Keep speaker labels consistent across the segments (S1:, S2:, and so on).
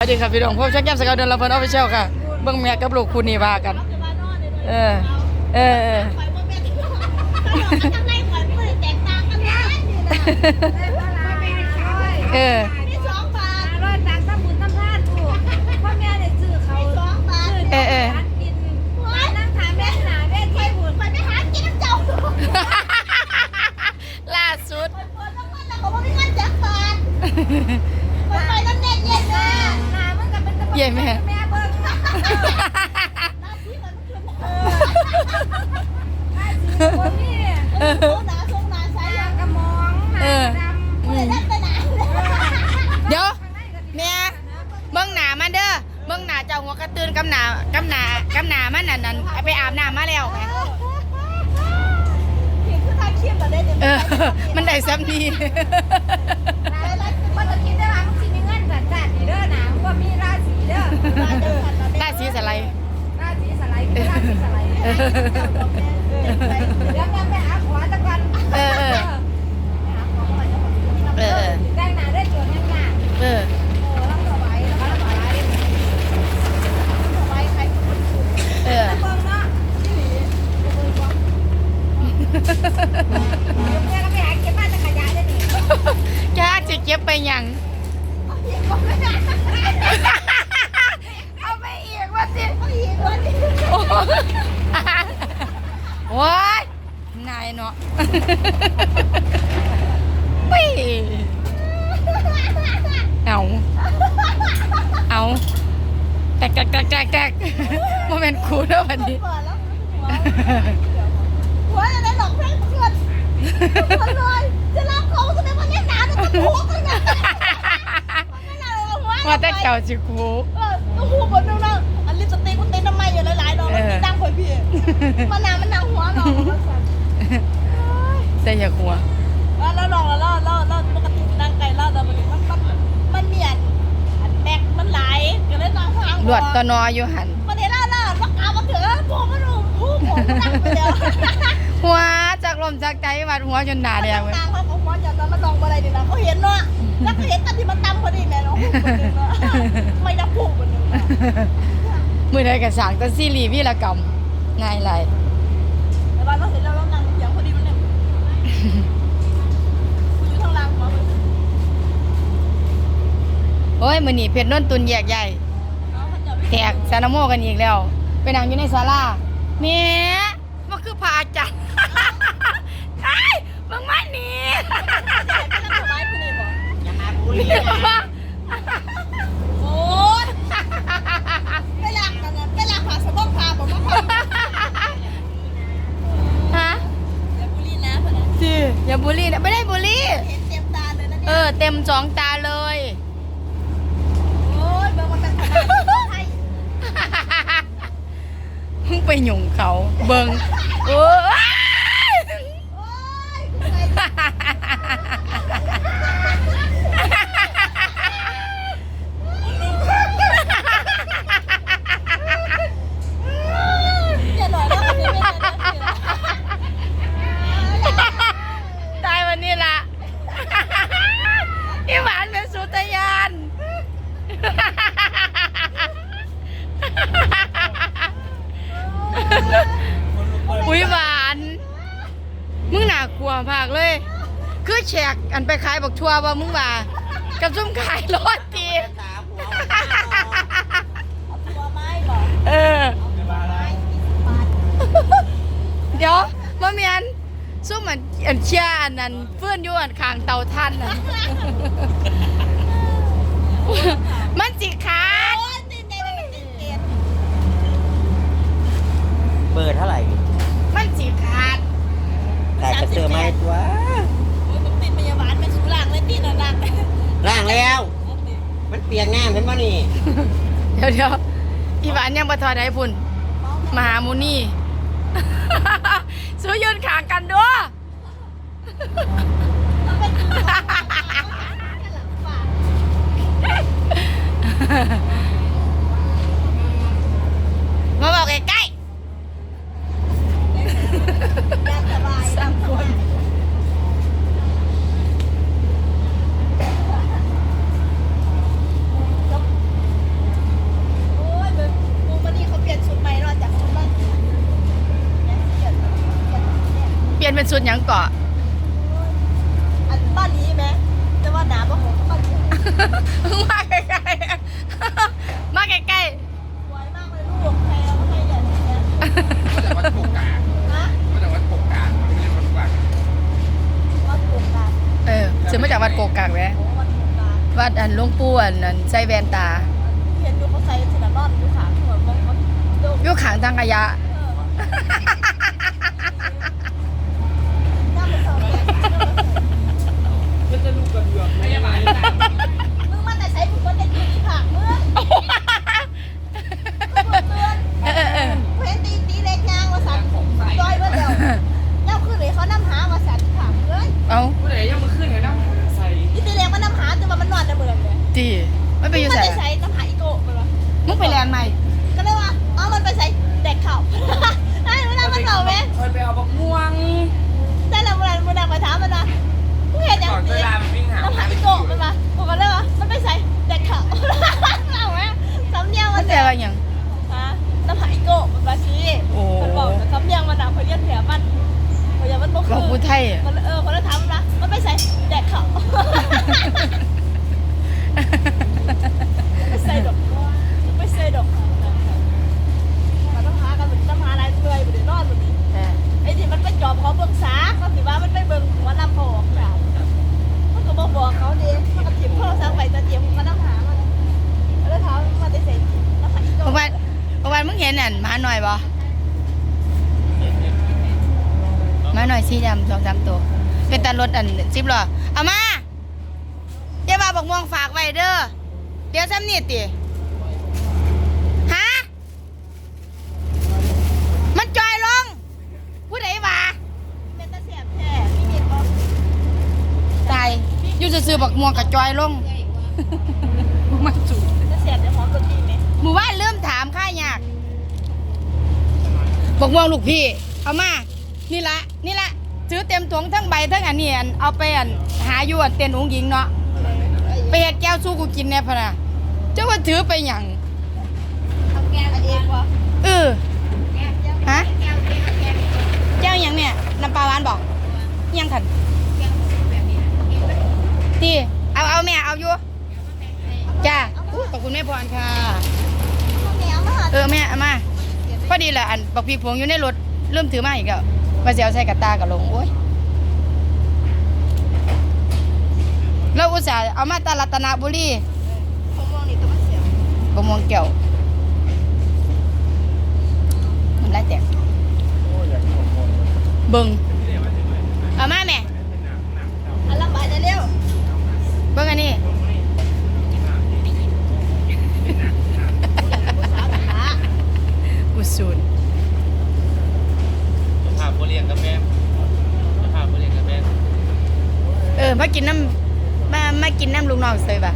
S1: สวัสดีครับพี่น้องพบช่างแก้มสกาวเดินลำเพลินออฟฟิเชียลค่ะเบื้องแม่กับลูกคุณนี่ว่ากัน เออ เออเออ
S2: ทำไมข่อยเปิดแตกต่างกันนะ
S1: เออ
S2: นี่สองบาท
S3: ร้อยตังค์ทำบุญทำทานถูกพ่อแม่เนี่ยซื้อเขา
S2: สองบาท
S1: เออเออ
S3: ร้านกินนั่งถามแม่หนาแม่ที่บุญ
S2: ข่อยไปหากินน้ำเจ้าข่อย
S1: ล่าสุด
S2: เปิดน้ำมันแล้วก็บ่มีเงินจักบาทข่อยไปน้ำแน่เย็นนะ
S3: หนามันกับเป็นตะ
S1: เย่แม่
S3: แม่เบิ่ง
S2: หน้าที่มันคือ
S3: คนนี่
S2: เออโซนาโซนาใส่
S3: ยางกระมองหนาดำ
S2: เลยได้ไปไหน
S1: เดี๋ยวแม่เบิ่งหนามันเด้อเบิ่งหนาเจ้าหัวกระตือนกับหนากำหนากำหนามันนั่นนั่นเอาไปอาบน้ำมาแล้วไง
S2: เห็นคือทาเคียมแบบได้เนี่ย
S1: เออ มันได้ซ้ำดี
S3: มันจะคิดได้ว่ามันสิมีเงินจัดจัดนี่เด้อหนาว่ามีราศีเด้อ
S1: ได้สีสไลด์
S3: ราศีสไลด์ราศีสไลด์ เดี๋ยวแม่ไปหาขวาตะกัน
S1: เออเออเออ
S3: แต่งหนาได้จนยังหนา
S1: เออ
S3: เออรับต่อไว้รับต่อไว้
S2: ไปใครก็คน
S1: เออ
S3: เบิ่งเนาะที่หลีเบิ่งก่อนเดี๋ยวแม่ก็ไปหาเก็บบ้านจะขยายได้นี่
S1: แกจะเก็บไปหยัง
S3: เอาไปอีกว่าสิ
S2: เอาอีกวันนี้
S1: โอ้ยนายเนาะปิ้เอาเอาแตกแตกแตกแตกแตกโมเมนต์คูเด้อวันนี้
S2: เปิดแล้วหัวจะได้หลอกเพื่อนเพื่อนเพื่อนเลยจะรับเขาแสดงว่าเนี่ยหนาจะต้องทุกข์เลยนะไม่น่าเลยหัว
S1: ว่าแต่เจ้าสิคู
S2: เออต้องพูดบนนึงนะอันลิปสติกมันเต้นทำไมอยู่หลายๆดอกมันดังข่อยพี่มันหนามันหนาหัวหรอก
S1: แต่อย่าคัว
S2: แล้วเราลองแล้วเราเราปกตินั่งไกลเราแต่มันมันมันมันเมียนอันแบกมันไหลก็เลยนอนข้าง
S1: หลวดตอนออยู่หัน
S2: มันเห็นแล้วล่ะว่ากามาเถอะผมมันรู้ผู้ผมนั่งไปแล้ว
S1: หัวจากลมจากใจวัดหัวจนหนาแดงเว้ย
S2: นางเขาของหมอจากนั้นมันลองอะไรดีนะเขาเห็นเนาะแล้วเขาเห็นตอนที่มันตั้มพอดีแม่น้องผู้คนนึงเนาะไม่ได้ผู้คนนึง
S1: มือใดกับสางแตัซีรีส์วีรกรรมง่ายไร โอ้ยมือนีเพชรนนตุนแยกใหญ่แตกสานโมกันอีกแล้ว ไปนั่งอยู่ในศาลาแม่มันคือพระอาจารย์ไอ้ยมึงมาหนี
S2: โอ้ยไปหลักกันนะไปหลักผาสะบกพาผมมาพา
S1: ฮะ
S2: อย่าบุรีนะพนัน
S1: จีอย่า บูลลี่นะไม่ได้บูลลี่
S2: เห็นเต็มตาเลยนะ
S1: เอ
S2: เนี่ย
S1: อ เต็มสองตาเลย
S2: โอ้ยเบิ่งมันเป็นขนาดไทย
S1: มึงไปหยุ่งเขาเบิงโอ้ย
S2: โอ้ยใครอย่าหน่อยนะคนนี้ไม่ได้นะ
S1: ตายวันนี้ละพี่หวานเป็นสุตยาน อุ้ยหวาน มึงหนากลัวมากเลย คือแฉก อันไปขายบอกทัวร์ว่ามึงว่ากับซุ่มขายรถตี
S2: ตัวไม้บอก
S1: เออเดี๋ยวมาเมียนซุ่มอันอันเชียอันนั้นเพื่อนอยู่อันคางเตาท่านน่ะ มันสิขาด
S2: โอ้ยตีนใจมันตีนเกลียด
S4: เบอร์เท่าไหร่
S1: มันสิขาด
S4: แต่กระเสือไม่ตัว
S2: โอ้ยผมติดพยาบาลเป็นสูหลังเลยตีนหลัง
S4: ร่างแล้ว มัน เปียกน้ำเห็นป่ะนี่
S1: เดี๋ยวเดี๋ยวอีหวานยังประทอได้พุ่น มหามุนีสู้ยืนขางกันด้วย มาบอกใกล้
S2: ยากสบาย
S1: ๆสามคน เป็นสุดหยังเกาะ
S2: อันบ้านนี้ไหมแต่ว่าหนาบ้านของบ้านนี้
S1: มาใกล้ๆมาใกล้
S2: สวยมากเลยลูกใครเอามาให้อย่างนี้นะ
S5: มาจากวัดโกกา
S2: ฮะ
S5: มาจากวัดโกกาไม่ใช่วัดวัด
S2: วัดโกกา
S1: ๆเออซื้อมาจากวัดโกกักแหวะ
S2: โอ้วัดโกกา
S1: วัดอันหลวงปู่อันนั้นใส่แว่นตา
S2: เห็นอยู่เขาใส่สนับนอนอยู่ขาหัวมองเขาดู
S1: อยู่ข้างทางขยะ
S2: หน้าเป็นสองแยก
S5: ไม่ใช่มา
S2: มึงมันแต่ใช้มึงคนเด็กอยู่ที่ผักมึงมึงเตือน
S1: เออเออเออ
S2: เว้นตีตีเล็กยางมาสั่นดอยเมื่อเดียวเจ้าขึ้นเลยเขานำหามาสั่นผัก เลย
S1: เอา
S5: ผู้ใดยังมาขึ้นเลยนะใส่
S2: อีตีเล็กมันนำหาจนมันนอนในเมืองเลย
S1: ตีมันไปอยู่
S2: มัน
S1: ใส่
S2: ไปใส่นำหาอีโก้ไปวะ
S1: มึงไปแลนด์ใหม่
S2: ห็น
S5: อันห
S2: มาหน่อยบ่หมาหน่อยสี
S1: ดำสองสามตัว เป็นตารถอันสิบล้อเอามาอย่ามาบอกม่วงฝากไว้เด้อ เดี๋ยวซ้ำนี่ติฮะ มันจอยลง ผู้ใดว่า
S2: เป็นตาเสียบแท้ไม่มีบอก
S1: ตายอยู่ซื่อๆบอกม่วงกับจอยลง มาจุด
S2: ตาเสียบจะหอมตัวจริงไหม
S1: หมู่บ้านเริ่มถามค่ายาก บอกม่วงลูกพี่ เอามา นี่ละนี่ละซื้อเต็มถุงทั้งใบทั้งอันนี้อันเอาไปอันหาอยู่อันเตียนองหญิงเนาะไปเฮ็ดแก้วสู้กูกินแน่พะนะเจ้าว่าถือไปหยัง
S2: ทำแกงเองวะ
S1: เออฮะแก้วหยังเนี่ยน้ำปลาหวานบอกอิหยังขันที่เอาเอาแม่เอาอยู่จ้าอุ๊ยขอบคุณแม่พรค่ะ
S2: ข้าวเหนียวมาหา
S1: เออแม่เอามา พอดีแหละอันบักพีพวงอยู่ในรถเริ่มถือมาอีกแล้วมาเสียวใส่กระตากับลงโอ้ยเราอุตส่าห์เอามาตาลัตนาบุรี
S2: ผมมองนี่ก็มาเสียบ
S1: บะม่วงแก้วมันได้แตกเบิ่งเอามาแม่
S2: อันละบาทจะเร็ว
S1: เบิ่งอันนี้
S2: สาวขา
S1: กูสูน
S5: ภาพโบเลียงกับแม่ภาพโบเลียงกับแม่
S1: เออมากินน้ำมามากินน้ำลุงน้องเสยปะ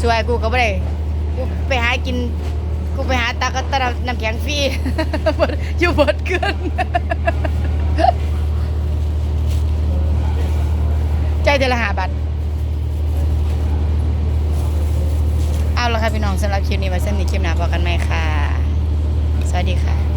S1: ช่วยกูก็บ่ได้กูไปหากิน กูไปหาตากตะน้ำแข็งฟรีอยู่เบิดเกิน ใจเดือนละหาบาทเอาละ คลิปนี้ไว้สนิทคลิปหน้าพอกันไหมค่ะ สวัสดีค่ะ